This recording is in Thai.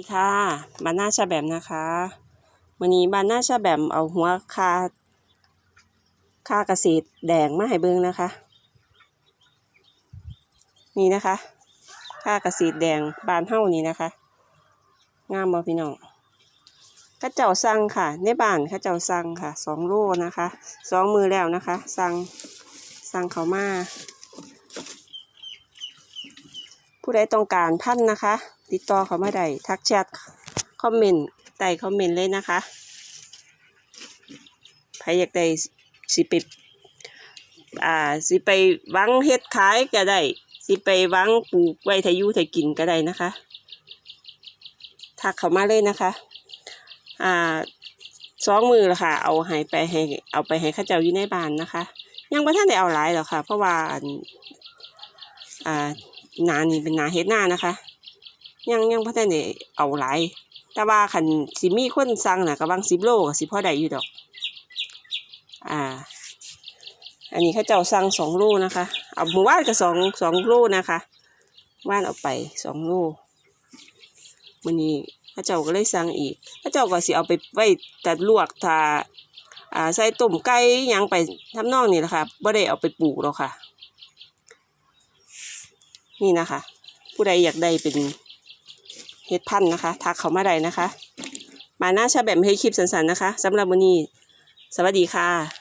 ดีค่ะบานหน้าชาแบมนะคะวันนี้บานหน้าชาแบมเอาหัวคาคาเกษตรแดงมาให้เบิ่งนะคะ นี่นะคะคาเกษตรแดงบานเฮ้านี่นะคะ งามบ่พี่น้องข้าเจ้าสั่งค่ะ ในบ้านข้าเจ้าสั่งค่ะสองโลนะคะสองมือแล้วนะคะ สั่งสั่งเขามา ผู้ใดต้องการพันนะคะ ติดต่อเขามาได้ทักแชทคอมเมนต์ใต้คอมเมนต์เลยนะคะใครอยากได้สิไปอ่าสิไปวังเฮ็ดขายก็ได้สิไปวังปลูกไว้ทายุทากินก็ได้นะคะทักเขามาเลยนะคะ อ่าสองมือละค่ะ เอาให้ไปให้เอาไปให้ข้าเจ้าอยู่ในบ้านนะคะ ยังไม่ท่านได้เอาหลายหรอกค่ะ เพราะว่าอ่า นานี่เป็นนาเฮ็ดหน้านะคะ ยังยังพ่อแต่เนี่ยเอาหลาย แต่ว่าคันสิมีคนสั่งน่ะก็บางสิบโลก็สิพ่อได้อยู่ดอก อ่า อันนี้เขาเจ้าสั่งสองโลนะคะ เอาหมู่บ้านก็สองสองโลนะคะว่านเอาไปสองโลวันนี้เขาเจ้าก็เลยสั่งอีกเขาเจ้าก็สิเอาไปไว้แต่ลวกถ้าอ่าใส่ต้มไก่ยังไปทำนองนี่แหละค่ะบ่ได้เอาไปปลูกหรอกค่ะ นี่นะคะ ผู้ใดอยากได้เป็นเฮ็ดพันธ์นะคะ ทักเขามาได้นะคะ มาหน้าชาแบบให้คลิปสั้นๆนะคะสำหรับวันนี้ สวัสดีค่ะ